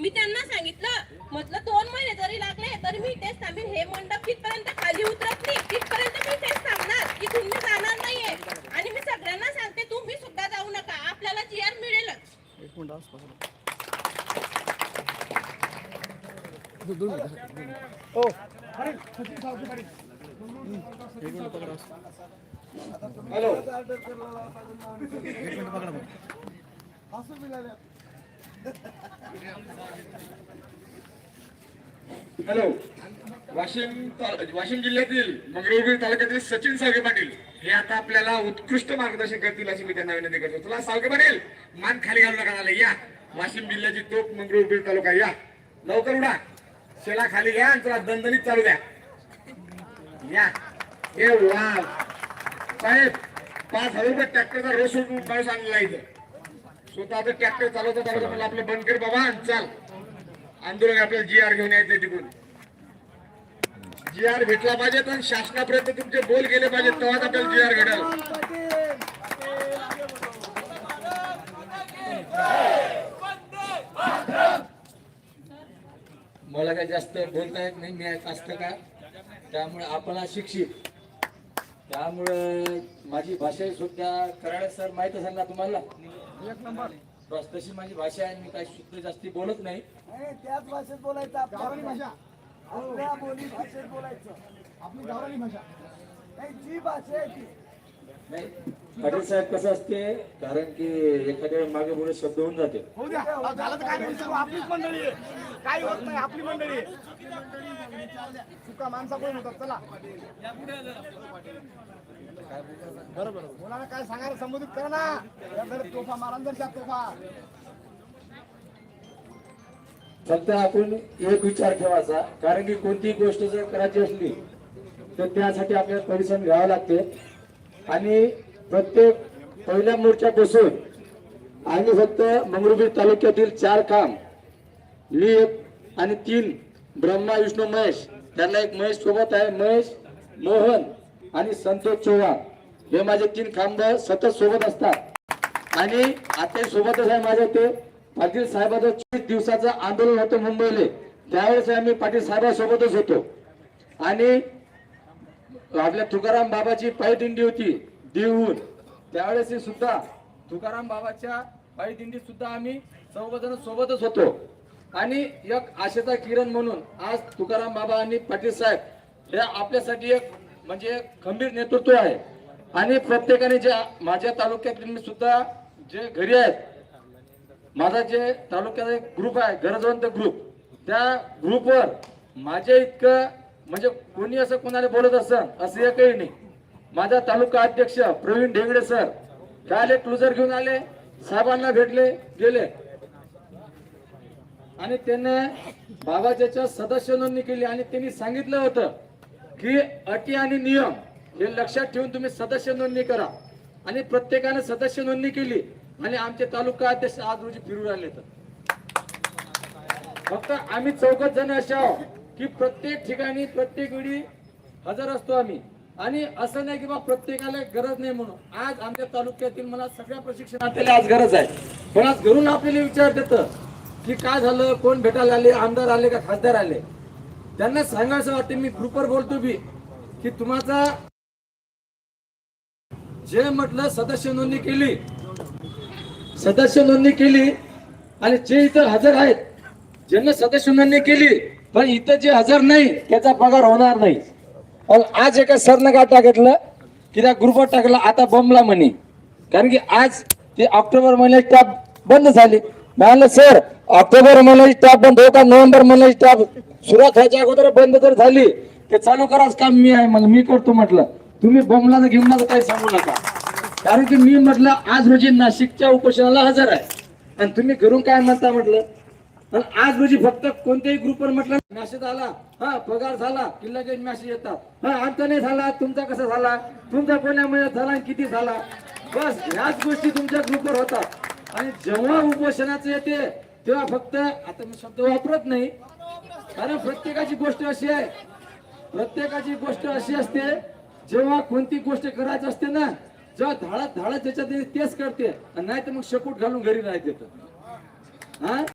मी त्यांना सांगितलं म्हटलं दोन महिने जरी लागले तरी मी इथेच थांबेन. हे मंडप तिथपर्यंत खाली उतरत नाही. तिथपर्यंत मी इथेच थांबणार. की तुम्ही जाणार नाहीये. आणि मी सगळ्यांना सांगते तुम्ही सुद्धा जाऊ नका. आपल्याला जी आर मिळेलच. एक मिनिट आसपास दो- दोन मिनिट ओ एक मिनिट पकडा. हॅलो एक मिनिट पकडा बरं. हॅलो. वाशिम वाशिम जिल्ह्यातील मंगरुळपीर तालुक्यातील सचिन सावगे पाटील हे आता आपल्याला उत्कृष्ट मार्गदर्शन करतील अशी मी त्यांना विनंती करतो. तुला सावगे पाटील मान खाली घालू नका या. वाशिम जिल्ह्याची तोप मंगरुळपीर तालुका या. लवकर उडा. शेला खाली घ्या आणि तुला दणदणीत चालू द्या. या. हे वा साहेब पाच हजार रुपये ट्रॅक्टरचा रोज माणूस आणलेला आहे इथं. स्वतःचं ट्रॅक्टर चालवता चालवता मला आपलं बंद कर बाबा चाल. आंदोलन आपल्याला जी आर घेऊन यायचं तिकडून. जी आर भेटला पाहिजे तर शासनापर्यंत तुमचे बोल गेले पाहिजे तेव्हाच आपल्याला जी आर भेटेल. मला काही जास्त बोलता येत नाही मी असतं का? त्यामुळे आपण शिक्षित. त्यामुळं माझी भाषा सुद्धा कराड सर माहीत असेल ना तुम्हाला? एक नंबर. बस तशी माझी भाषा आहे मी काही शुद्ध जास्ती बोलत नाही. त्याच भाषेत बोलायचं गावरानी भाषा. आपल्या बोली भाषेत बोलायचं. आपली गावरानी भाषा. नाही जी भाषा आहे ती. नाही पाटील साहेब कसं असते कारण की एखाद्या मागे पुढे शब्द होऊन जाते. होऊ द्या. अहो, झालं तर काय आपलीच मंडळी आहे. काही होत नाही आपली मंडळी आहे. चुका माणसा कोण होतात? चला. बरोबर. मुलांना काय सांगायला संबोधित करा ना. तोफा मारा जर तोफा. फक्त आपण एक विचार ठेवायचा. कारण की कोणतीही गोष्ट जर करायची असली तर त्यासाठी आपल्याला परिश्रम घ्यावा लागते. आणि प्रत्येक पहिल्या मोर्चापासून आम्ही फक्त मंगरुबीर तालुक्यातील चार काम मी एक आणि तीन ब्रह्मा विष्णू महेश त्यांना एक महेश सोबत आहे. महेश मोहन आणि संतोष चव्हाण हे माझे तीन खांब सतत सोबत असतात. आणि आता सोबतच आहे माझ्या ते पाटील साहेबाचं चोवीस दिवसाचं आंदोलन होतं मुंबईले. त्यावेळेस आम्ही पाटील साहेबांसोबतच होतो. आणि आपल्या तुकाराम बाबाची पायदिंडी होती देऊन. त्यावेळेस सुद्धा तुकाराम बाबाच्या पायदिंडीत सुद्धा आम्ही सर्वजण सोबतच होतो. आणि एक आशेचा किरण म्हणून आज तुकाराम बाबा आणि पाटील साहेब हे आपल्यासाठी एक म्हणजे एक खंबीर नेतृत्व आहे. आणि प्रत्येकाने जे माझ्या तालुक्यातील मी सुद्धा जे घरी आहेत माझा जे तालुक्याचा एक ग्रुप आहे गरजवंत ग्रुप त्या ग्रुपवर माझ्या इतकं म्हणजे कोणी असं कोणाला बोलत असं असं एकही नाही. माझा तालुका अध्यक्ष प्रवीण ढेंगडे सर काल एक क्लुजर घेऊन आले साहेबांना भेटले गेले. आणि त्यांना बाबाच्या सदस्य नोंदणी केली आणि त्यांनी सांगितलं होतं की अटी आणि नियम हे लक्षात ठेवून तुम्ही सदस्य नोंदणी करा. आणि प्रत्येकाने सदस्य नोंदणी केली आणि आमचे तालुका अध्यक्ष आज रोजी फिरू राहिले तर. फक्त आम्ही चौकत जण असे आहोत की प्रत्येक ठिकाणी प्रत्येक वेळी हजर असतो आम्ही. आणि असं नाही की बा प्रत्येकाला गरज नाही म्हणून. आज आमच्या तालुक्यातील मला सगळ्या प्रशिक्षणार्थीला आज गरज आहे. पण आज घरून आपल्याला विचार देतं की काय झालं कोण भेटायला आले आमदार आले का खासदार आले? त्यांना सांगायचं वाटते मी ग्रुपवर बोलतो बी की तुम्हाला जे म्हटलं सदस्य नोंदणी केली सदस्य नोंदणी केली आणि जे इथं हजर आहेत ज्यांना सदस्य नोंदणी केली पण इथं जे हजर नाही त्याचा पगार होणार नाही. आज एका सरनं काय टाकलं की त्या ग्रुपवर टाकलं आता बॉम्बला म्हणे. कारण की आज ते ऑक्टोबर महिन्यात त्या बंद झाली. म्हणलं सर ऑक्टोबर महिन्याची स्टाफ बंद होता नोव्हेंबर महिन्याची स्टाफ सुरुवात व्हायच्या अगोदर बंद जर झाली. ते चालू कराच काम मी आहे म्हणजे मी करतो म्हटलं. तुम्ही बमला घेऊन माझं काही सांगू नका. कारण की मी म्हटलं आज रोजी नाशिकच्या उपोषणाला हजर आहे. आणि तुम्ही घरून काय म्हणता म्हटलं? आणि आज रोजी फक्त कोणत्याही ग्रुपवर म्हटलं मेसेज आला हा पगार झाला की लगेच मेसेज येतात. हा आमचा नाही झाला तुमचा कसा झाला? तुमचा कोण्या महिन्यात झाला किती झाला? बस ह्याच गोष्टी तुमच्या ग्रुपवर होतात. आणि जेव्हा उपोषणाचं येते तेव्हा फक्त आता मी शब्द वापरत नाही कारण प्रत्येकाची गोष्ट अशी आहे. प्रत्येकाची गोष्ट अशी असते जेव्हा कोणती गोष्ट करायची असते ना जेव्हा धाडत धाडत त्याच्यात तेच करते. आणि नाही तर मग शकूट घालून घरी राहते हा?